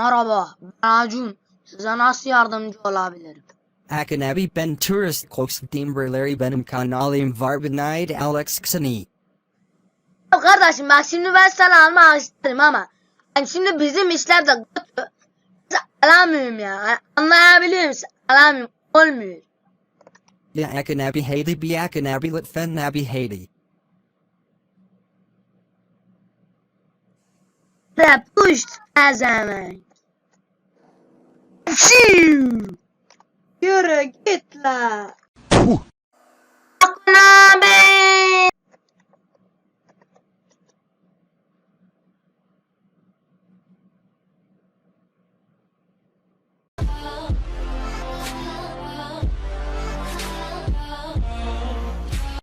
Merhaba, ben Acun. Size nasıl yardımcı olabilirim? Akin abi ben tourist Konstantin Berleri benim kanalım var benaydı Alex Ksani. Ya kardeşim bak şimdi ben sana almak isterim ama yani şimdi bizim işler de kötü. Alamıyorum ya. Yani Anlayabiliyor musun? Alamıyorum. Olmuyor. Ya Akin abi haydi bir Akin abi lütfen abi haydi. Ve push ezemek. Yürü git la.